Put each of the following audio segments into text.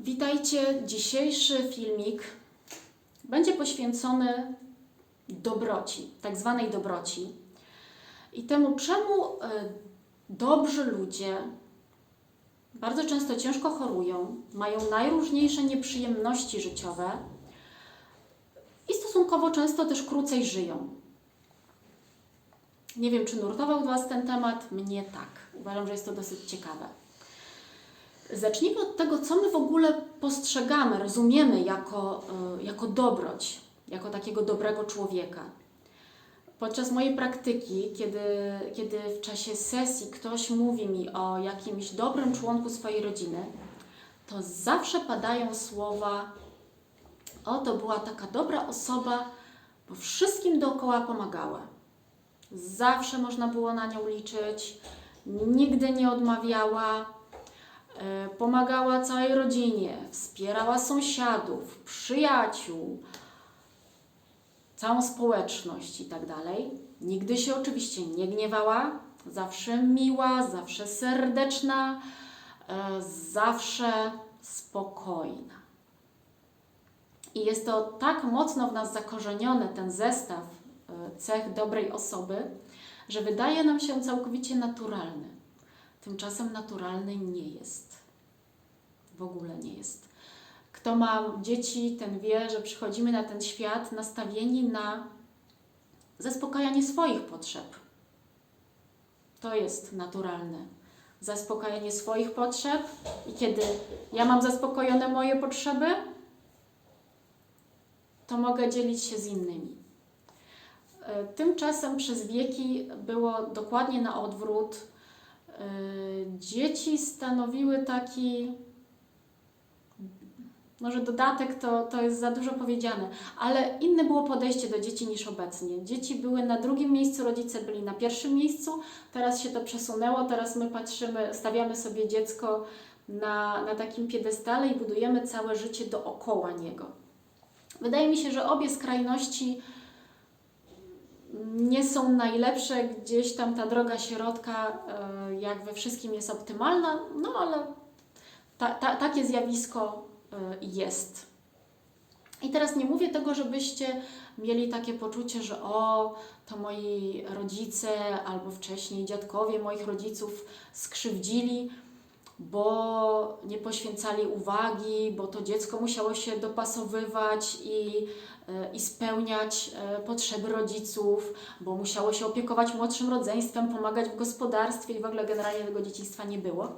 Witajcie. Dzisiejszy filmik będzie poświęcony dobroci, tak zwanej dobroci i temu, czemu e, dobrzy ludzie bardzo często ciężko chorują, mają najróżniejsze nieprzyjemności życiowe i stosunkowo często też krócej żyją. Nie wiem, czy nurtował Was ten temat, mnie tak. Uważam, że jest to dosyć ciekawe. Zacznijmy od tego, co my w ogóle postrzegamy, rozumiemy jako, y, jako dobroć, jako takiego dobrego człowieka. Podczas mojej praktyki, kiedy, kiedy w czasie sesji ktoś mówi mi o jakimś dobrym członku swojej rodziny, to zawsze padają słowa: O, to była taka dobra osoba, bo wszystkim dookoła pomagała. Zawsze można było na nią liczyć, nigdy nie odmawiała. E, Pomagała całej rodzinie, wspierała sąsiadów, przyjaciół, całą społeczność i tak dalej. Nigdy się oczywiście nie gniewała, zawsze miła, zawsze serdeczna, e, zawsze spokojna. I jest to tak mocno w nas zakorzenione, ten zestaw e, cech dobrej osoby, że wydaje nam się całkowicie naturalny. Tymczasem naturalny nie jest. W ogóle nie jest. Kto ma dzieci, ten wie, że przychodzimy na ten świat nastawieni na zaspokajanie swoich potrzeb. To jest naturalne. Zaspokajanie swoich potrzeb i kiedy ja mam zaspokojone moje potrzeby, to mogę dzielić się z innymi. E, Tymczasem przez wieki było dokładnie na odwrót. Dzieci stanowiły taki, może dodatek to, to jest za dużo powiedziane, ale inne było podejście do dzieci niż obecnie. Dzieci były na drugim miejscu, rodzice byli na pierwszym miejscu, teraz się to przesunęło, teraz my patrzymy, stawiamy sobie dziecko na, na takim piedestale i budujemy całe życie dookoła niego. Wydaje mi się, że obie skrajności nie są najlepsze, gdzieś tam ta droga środka, e, jak we wszystkim jest optymalna, no ale ta, ta, takie zjawisko e, jest. I teraz nie mówię tego, żebyście mieli takie poczucie, że o, to moi rodzice albo wcześniej dziadkowie moich rodziców skrzywdzili, bo nie poświęcali uwagi, bo to dziecko musiało się dopasowywać i, i spełniać e, potrzeby rodziców, bo musiało się opiekować młodszym rodzeństwem, pomagać w gospodarstwie i w ogóle generalnie tego dzieciństwa nie było.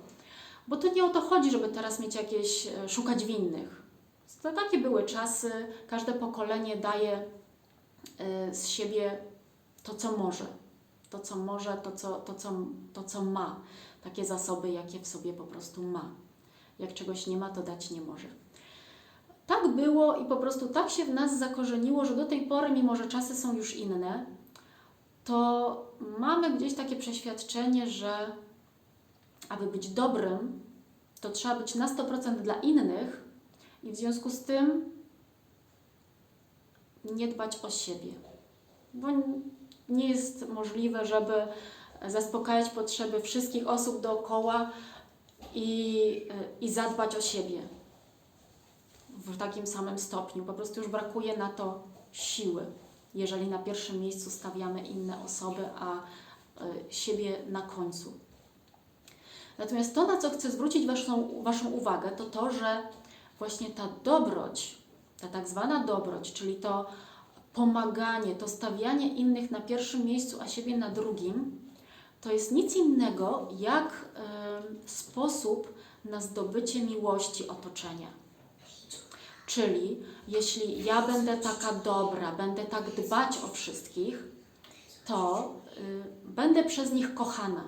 Bo to nie o to chodzi, żeby teraz mieć jakieś, e, szukać winnych. To takie były czasy, każde pokolenie daje e, z siebie to, co może. To, co może, to, co, to, co, to, co ma. Takie zasoby, jakie w sobie po prostu ma. Jak czegoś nie ma, to dać nie może. Tak było i po prostu tak się w nas zakorzeniło, że do tej pory, mimo że czasy są już inne, to mamy gdzieś takie przeświadczenie, że aby być dobrym, to trzeba być na 100% dla innych i w związku z tym nie dbać o siebie. Bo nie jest możliwe, żeby zaspokajać potrzeby wszystkich osób dookoła i, i zadbać o siebie w takim samym stopniu. Po prostu już brakuje na to siły, jeżeli na pierwszym miejscu stawiamy inne osoby, a y, siebie na końcu. Natomiast to, na co chcę zwrócić waszą, waszą uwagę, to to, że właśnie ta dobroć, ta tak zwana dobroć, czyli to pomaganie, to stawianie innych na pierwszym miejscu, a siebie na drugim, to jest nic innego jak y, sposób na zdobycie miłości otoczenia. Czyli jeśli ja będę taka dobra, będę tak dbać o wszystkich, to y, będę przez nich kochana.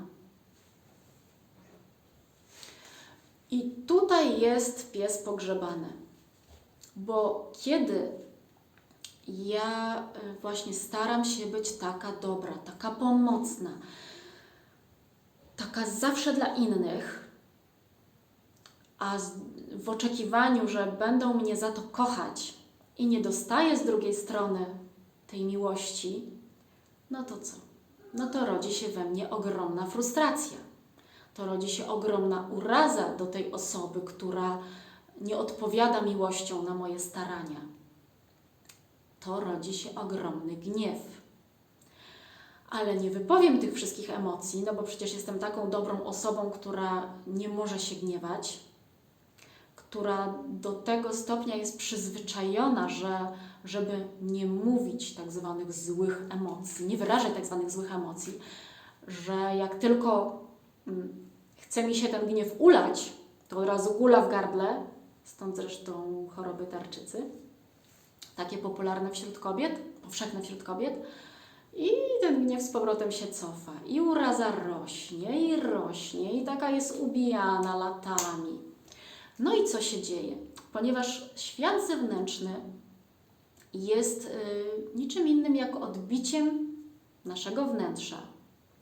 I tutaj jest pies pogrzebany, bo kiedy ja y, właśnie staram się być taka dobra, taka pomocna, taka zawsze dla innych, a z, w oczekiwaniu, że będą mnie za to kochać i nie dostaję z drugiej strony tej miłości, no to co? No to rodzi się we mnie ogromna frustracja. To rodzi się ogromna uraza do tej osoby, która nie odpowiada miłością na moje starania, to rodzi się ogromny gniew. Ale nie wypowiem tych wszystkich emocji, no bo przecież jestem taką dobrą osobą, która nie może się gniewać, która do tego stopnia jest przyzwyczajona, że żeby nie mówić tak zwanych złych emocji, nie wyrażać tak zwanych złych emocji, że jak tylko mm, chce mi się ten gniew ulać, to od razu gula w gardle, stąd zresztą choroby tarczycy, takie popularne wśród kobiet, powszechne wśród kobiet. I ten gniew z powrotem się cofa. I uraza rośnie, i rośnie, i taka jest ubijana latami. No i co się dzieje? Ponieważ świat zewnętrzny jest y, niczym innym jak odbiciem naszego wnętrza.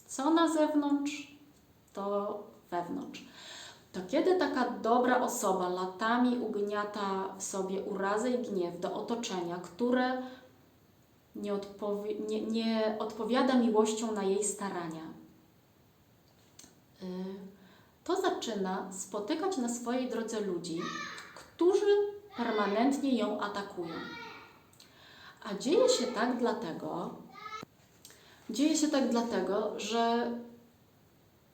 Co na zewnątrz, to wewnątrz. To kiedy taka dobra osoba latami ugniata w sobie urazę i gniew do otoczenia, które nie, odpowi- nie, nie odpowiada miłością na jej starania, y, to zaczyna spotykać na swojej drodze ludzi, którzy permanentnie ją atakują. A dzieje się tak dlatego, dzieje się tak dlatego, że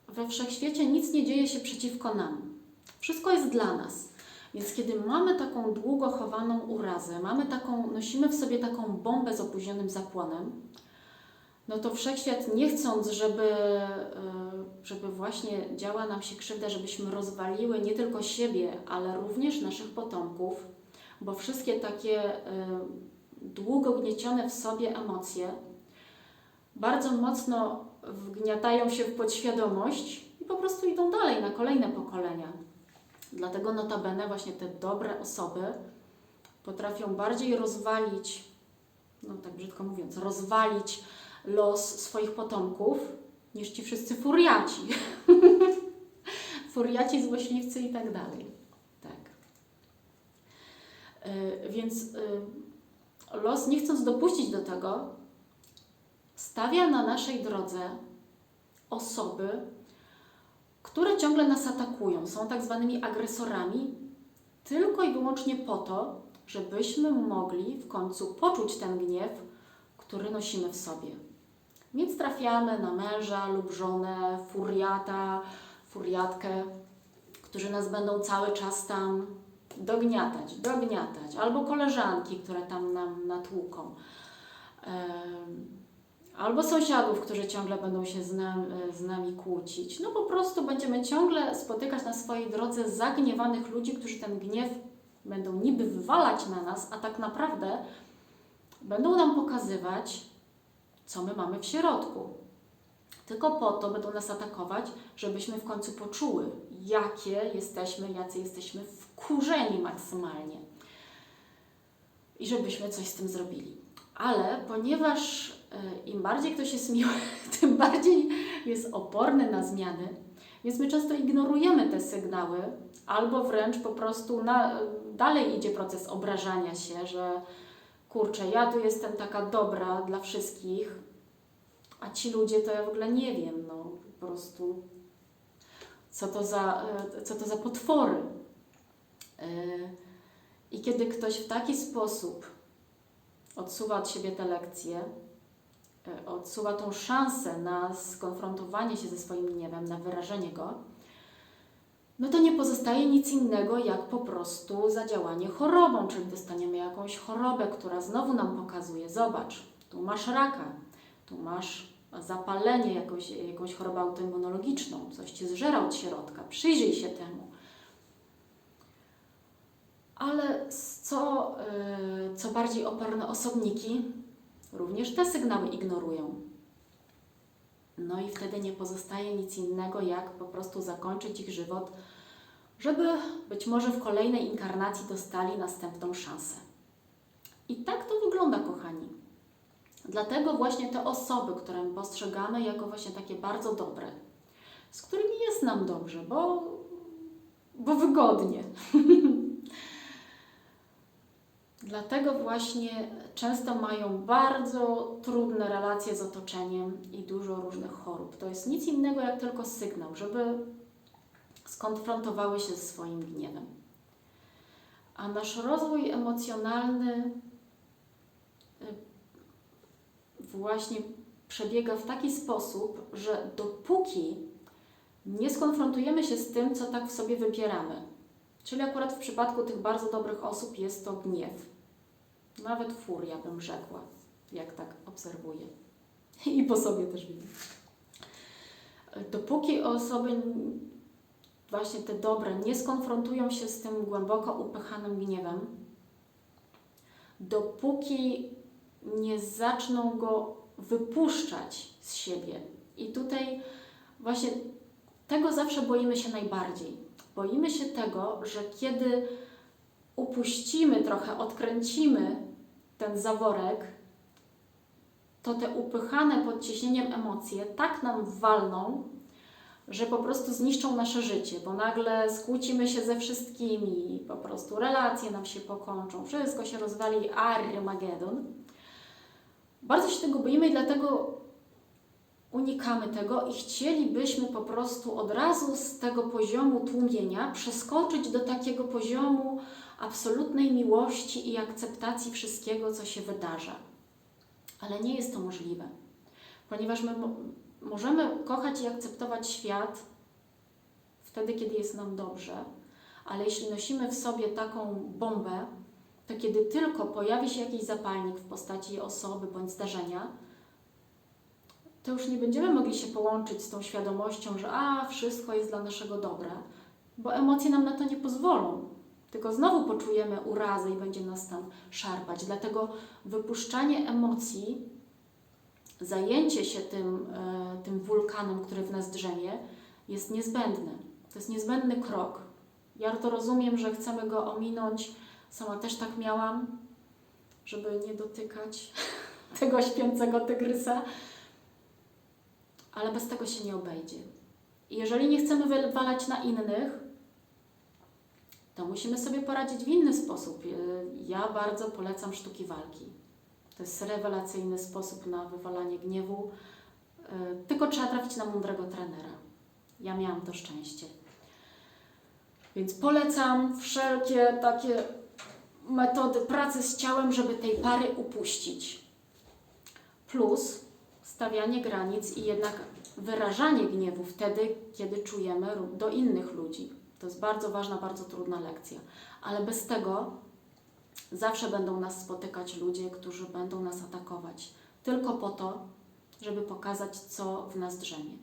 we wszechświecie nic nie dzieje się przeciwko nam. Wszystko jest dla nas. Więc kiedy mamy taką długo chowaną urazę, mamy taką, nosimy w sobie taką bombę z opóźnionym zapłonem, no to wszechświat nie chcąc, żeby, y, żeby właśnie działa nam się krzywda, żebyśmy rozwaliły nie tylko siebie, ale również naszych potomków, bo wszystkie takie y, długo gniecione w sobie emocje bardzo mocno wgniatają się w podświadomość i po prostu idą dalej na kolejne pokolenia. Dlatego notabene właśnie te dobre osoby potrafią bardziej rozwalić, no tak brzydko mówiąc, rozwalić los swoich potomków niż ci wszyscy furiaci. furiaci, złośliwcy i tak dalej. Tak. Yy, więc yy, los, nie chcąc dopuścić do tego, stawia na naszej drodze osoby, które ciągle nas atakują, są tak zwanymi agresorami, tylko i wyłącznie po to, żebyśmy mogli w końcu poczuć ten gniew, który nosimy w sobie. Więc trafiamy na męża lub żonę, furiata, furiatkę, którzy nas będą cały czas tam dogniatać, dogniatać, albo koleżanki, które tam nam natłuką. Albo sąsiadów, którzy ciągle będą się z, nam, z nami kłócić. No po prostu będziemy ciągle spotykać na swojej drodze zagniewanych ludzi, którzy ten gniew będą niby wywalać na nas, a tak naprawdę będą nam pokazywać, co my mamy w środku. Tylko po to będą nas atakować, żebyśmy w końcu poczuły, jakie jesteśmy, jacy jesteśmy wkurzeni maksymalnie. I żebyśmy coś z tym zrobili. Ale ponieważ y, im bardziej ktoś jest miły, tym bardziej jest oporny na zmiany, więc my często ignorujemy te sygnały, albo wręcz po prostu na, dalej idzie proces obrażania się, że kurczę, ja tu jestem taka dobra dla wszystkich, a ci ludzie to ja w ogóle nie wiem, no po prostu co to za, y, co to za potwory. Y, I kiedy ktoś w taki sposób odsuwa od siebie te lekcje, e, odsuwa tą szansę na skonfrontowanie się ze swoim gniewem, na wyrażenie go, no to nie pozostaje nic innego jak po prostu zadziałanie chorobą, czyli dostaniemy jakąś chorobę, która znowu nam pokazuje, zobacz, tu masz raka, tu masz zapalenie, jakąś, jakąś chorobę autoimmunologiczną, coś Cię zżera od środka, przyjrzyj się temu. Ale co, y, co bardziej oporne osobniki również te sygnały ignorują. No i wtedy nie pozostaje nic innego, jak po prostu zakończyć ich żywot, żeby być może w kolejnej inkarnacji dostali następną szansę. I tak to wygląda, kochani. Dlatego właśnie te osoby, które my postrzegamy jako właśnie takie bardzo dobre, z którymi jest nam dobrze, bo, bo wygodnie. Dlatego właśnie często mają bardzo trudne relacje z otoczeniem i dużo różnych chorób. To jest nic innego jak tylko sygnał, żeby skonfrontowały się ze swoim gniewem. A nasz rozwój emocjonalny y, właśnie przebiega w taki sposób, że dopóki nie skonfrontujemy się z tym, co tak w sobie wybieramy, czyli akurat w przypadku tych bardzo dobrych osób jest to gniew, nawet furia bym rzekła, jak tak obserwuję i po sobie też widzę. Dopóki osoby właśnie te dobre nie skonfrontują się z tym głęboko upychanym gniewem, dopóki nie zaczną go wypuszczać z siebie. I tutaj właśnie tego zawsze boimy się najbardziej. Boimy się tego, że kiedy upuścimy trochę, odkręcimy ten zaworek, to te upychane pod ciśnieniem emocje tak nam walną, że po prostu zniszczą nasze życie, bo nagle skłócimy się ze wszystkimi, po prostu relacje nam się pokończą, wszystko się rozwali, Armagedon. Bardzo się tego boimy i dlatego unikamy tego i chcielibyśmy po prostu od razu z tego poziomu tłumienia przeskoczyć do takiego poziomu absolutnej miłości i akceptacji wszystkiego, co się wydarza. Ale nie jest to możliwe, ponieważ my mo- możemy kochać i akceptować świat wtedy, kiedy jest nam dobrze, ale jeśli nosimy w sobie taką bombę, to kiedy tylko pojawi się jakiś zapalnik w postaci osoby bądź zdarzenia, to już nie będziemy mogli się połączyć z tą świadomością, że a, wszystko jest dla naszego dobra, bo emocje nam na to nie pozwolą. Tylko znowu poczujemy urazę i będzie nas tam szarpać. Dlatego wypuszczanie emocji, zajęcie się tym, e, tym wulkanem, który w nas drzemie, jest niezbędne. To jest niezbędny krok. Ja to rozumiem, że chcemy go ominąć. Sama też tak miałam, żeby nie dotykać tego śpiącego tygrysa, ale bez tego się nie obejdzie. I jeżeli nie chcemy wywalać na innych, to musimy sobie poradzić w inny sposób. Y, Ja bardzo polecam sztuki walki. To jest rewelacyjny sposób na wywalanie gniewu, y, tylko trzeba trafić na mądrego trenera. Ja miałam to szczęście. Więc polecam wszelkie takie metody pracy z ciałem, żeby tej pary upuścić. Plus stawianie granic i jednak wyrażanie gniewu wtedy, kiedy czujemy do innych ludzi. To jest bardzo ważna, bardzo trudna lekcja. Ale bez tego zawsze będą nas spotykać ludzie, którzy będą nas atakować. Tylko po to, żeby pokazać, co w nas drzemie.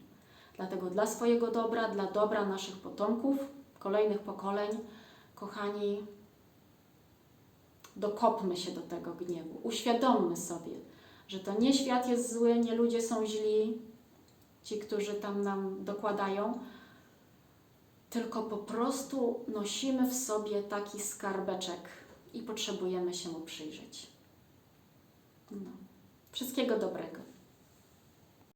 Dlatego dla swojego dobra, dla dobra naszych potomków, kolejnych pokoleń, kochani, dokopmy się do tego gniewu. Uświadommy sobie, że to nie świat jest zły, nie ludzie są źli, ci, którzy tam nam dokładają, tylko po prostu nosimy w sobie taki skarbeczek i potrzebujemy się mu przyjrzeć. No. Wszystkiego dobrego.